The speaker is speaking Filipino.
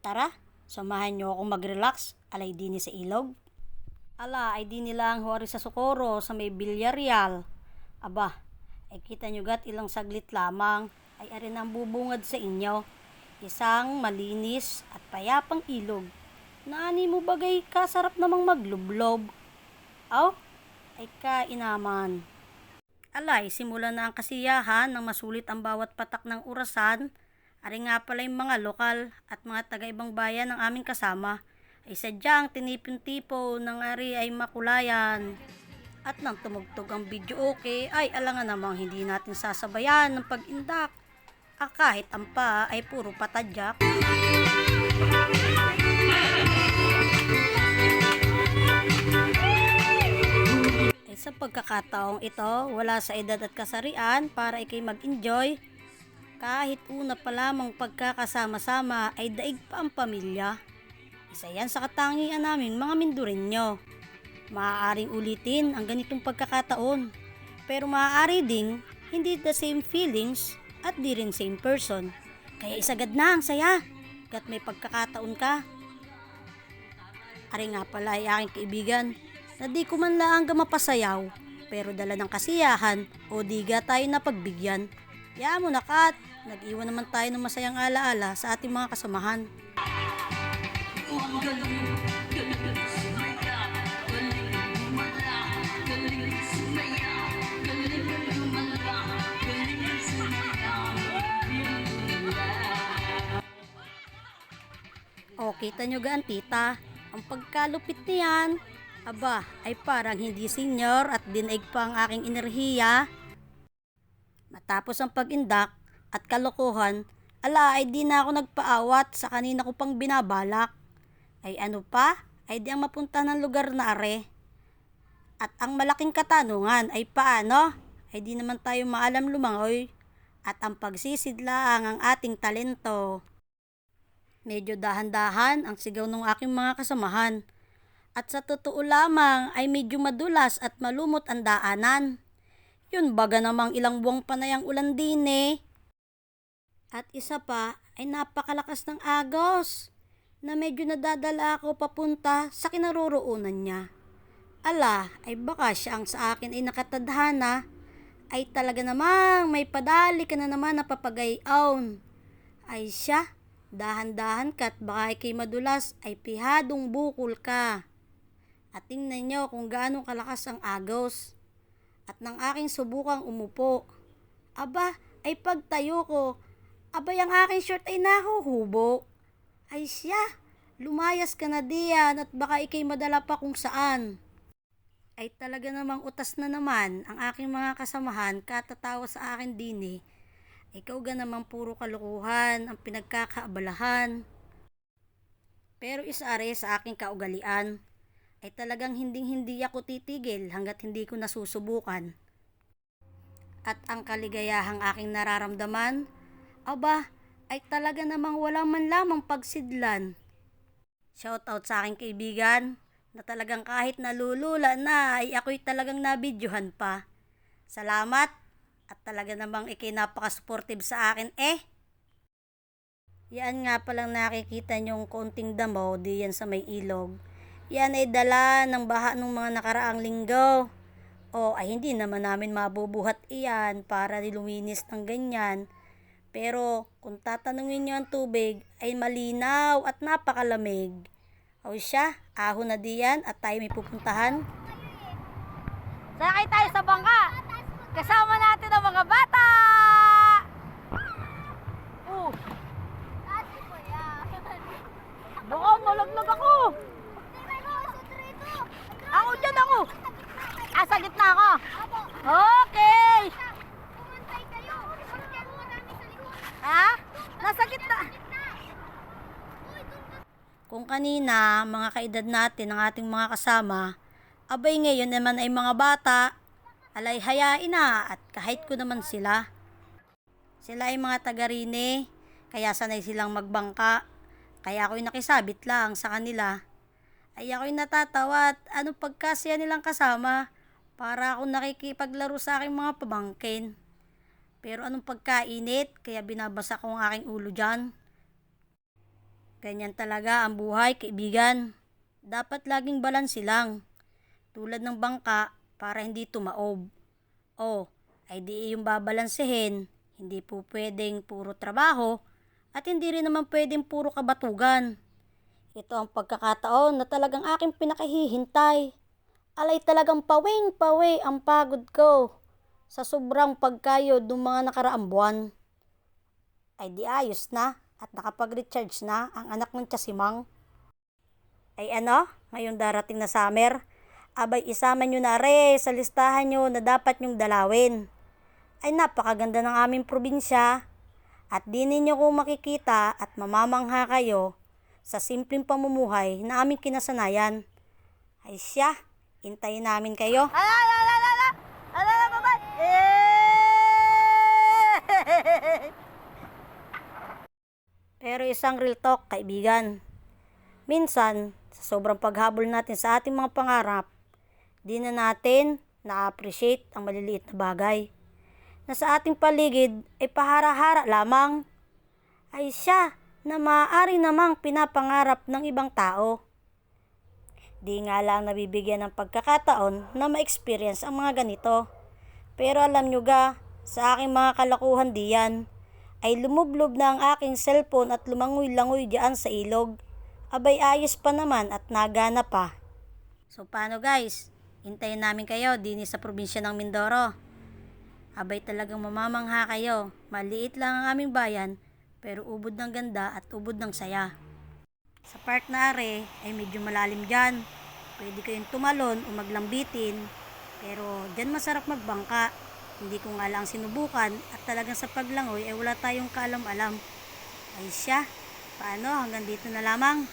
Tara, samahan niyo akong mag-relax, alay dini sa ilog. Ala, ay di nila ang huwari sa Socorro sa may Villarreal. Aba, ay kita nyo gat ilang saglit lamang ay arin ang bubungad sa inyo. Isang malinis at payapang ilog. Naani mo bagay kasarap namang maglublob. Aw, ay kainaman. Alay, simula na ang kasiyahan ng masulit ang bawat patak ng urasan. Ari nga pala yung mga lokal at mga taga-ibang bayan ng aming kasama ay sadyang tinipon-tipo ng ari ay makulayan. At nang tumugtog ang video okay ay alangan namang hindi natin sasabayan ng pag-indak. Ah, kahit ang pa ay puro patadyak. Ay sa pagkakataong ito, wala sa edad at kasarian para ikay mag-enjoy. Kahit una pa lamang pagkakasama-sama ay daig pa ang pamilya. Isa yan sa katangian namin mga Mindureño. Maaaring ulitin ang ganitong pagkakataon. Pero maaari ding hindi the same feelings at di rin same person. Kaya isagad na ang saya. Kat may pagkakataon ka. Ari nga pala ay aking kaibigan na di ko man lang mapasayaw pero dala ng kasiyahan o diga tayo na pagbigyan. Kaya mo na Kat, nag-iwan naman tayo ng masayang alaala sa ating mga kasamahan. O, kita nyo gaan tita, ang pagkalupit niyan, aba, ay parang hindi senior at dinaig pa ang aking enerhiya. Matapos ang pag-indak at kalokohan, ala ay di na ako nagpaawat sa kanina ko pang binabalak. Ay ano pa, ay di ang mapunta ng lugar na are. At ang malaking katanungan ay paano? Ay di naman tayo maalam lumangoy. At ang pagsisidlaang ang ating talento. Medyo dahan-dahan ang sigaw ng aking mga kasamahan. At sa totoo lamang ay medyo madulas at malumot ang daanan. Yun baga namang ilang buwang panayang ulan din eh. At isa pa ay napakalakas ng agos na medyo nadadala ako papunta sa kinaroroonan niya. Ala, ay baka siya ang sa akin ay nakatadhana ay talaga namang may padali ka na naman na papagayaon. Ay siya, dahan-dahan ka't baka ikay madulas ay pihadong bukol ka. At tingnan niyo kung gaano kalakas ang agos. At nang aking subukang umupo, aba, ay pagtayo ko, abay ang aking short ay nahuhubo. Ay siya, lumayas ka na diyan at baka ikay madala pa kung saan. Ay talaga namang utas na naman ang aking mga kasamahan katatawa sa akin din eh. Ikaw ga naman puro kalukuhan ang pinagkakaabalahan. Pero isa are sa aking kaugalian ay talagang hinding-hindi ako titigil hanggat hindi ko nasusubukan. At ang kaligayahang aking nararamdaman, aba, ay talaga namang wala man lamang pagsidlan. Shoutout sa aking kaibigan na talagang kahit nalulula na ay ako'y talagang nabidyohan pa. Salamat at talaga namang ikay napaka-supportive sa akin eh. Yan nga palang nakikita niyong konting damo diyan sa may ilog. Yan ay dala ng baha ng mga nakaraang linggo. O ay hindi naman namin mabubuhat iyan para niluminis ng ganyan. Pero kung tatanungin niyo ang tubig ay malinaw at napakalamig. O siya, ahon na diyan at tayo may pupuntahan. Sakay tayo sa bangka. Kasama natin ang mga bata. Oh, baka nalaglag ako. Ako dyan ako. Ah, sa gitna ako. Okay. Ha? Nasa gitna. Kung kanina, mga kaedad natin, ang ating mga kasama, abay ngayon naman ay mga bata, alay hayain na at kahit ko naman sila. Sila ay mga taga-rine, kaya sanay silang magbangka. Kaya ako'y nakisabit lang sa kanila. Ay ako'y natatawa at ano pagkasya nilang kasama para ako nakikipaglaro sa aking mga pamangkin. Pero anong pagkainit, kaya binabasa ko ang aking ulo dyan. Ganyan talaga ang buhay, kaibigan. Dapat laging balanse lang. Tulad ng bangka para hindi tumaob. O, ay di yung babalansehin, hindi po pwedeng puro trabaho at hindi rin naman pwedeng puro kabatugan. Ito ang pagkakataon na talagang aking pinakahihintay. Alay talagang pawing-pawi ang pagod ko sa sobrang pagkayod ng mga nakaraang buwan. Ay di ayos na at nakapag-recharge na ang anak ng Tiyasimang. Ay ano, ngayon darating na summer, abay isama nyo na re sa listahan nyo na dapat nyong dalawin. Ay napakaganda ng aming probinsya at di ninyo kung makikita at mamamangha kayo sa simpleng pamumuhay na aming kinasanayan. Ay siya, intayin namin kayo. Ala, ala, ala, ala, ala, ala, ala, baba. Eh! Pero isang real talk, kaibigan. Minsan, sa sobrang paghabol natin sa ating mga pangarap, di na natin na-appreciate ang maliliit na bagay. Na sa ating paligid ay pahara-hara lamang. Ay siya na maaari namang pinapangarap ng ibang tao. Di nga lang nabibigyan ng pagkakataon na ma-experience ang mga ganito. Pero alam nyo ga, sa aking mga kalakuhan diyan, ay lumublob na ang aking cellphone at lumangoy-langoy diyan sa ilog. Abay ayos pa naman at nagana pa. So paano guys? Hintayin namin kayo din sa probinsya ng Mindoro. Abay talagang mamamangha kayo. Maliit lang ang aming bayan, pero ubod ng ganda at ubod ng saya. Sa part na are ay medyo malalim dyan. Pwede kayong tumalon o maglambitin. Pero dyan masarap magbangka. Hindi ko nga lang sinubukan at talagang sa paglangoy ay wala tayong kaalam-alam. Ay siya, paano hanggang dito na lamang?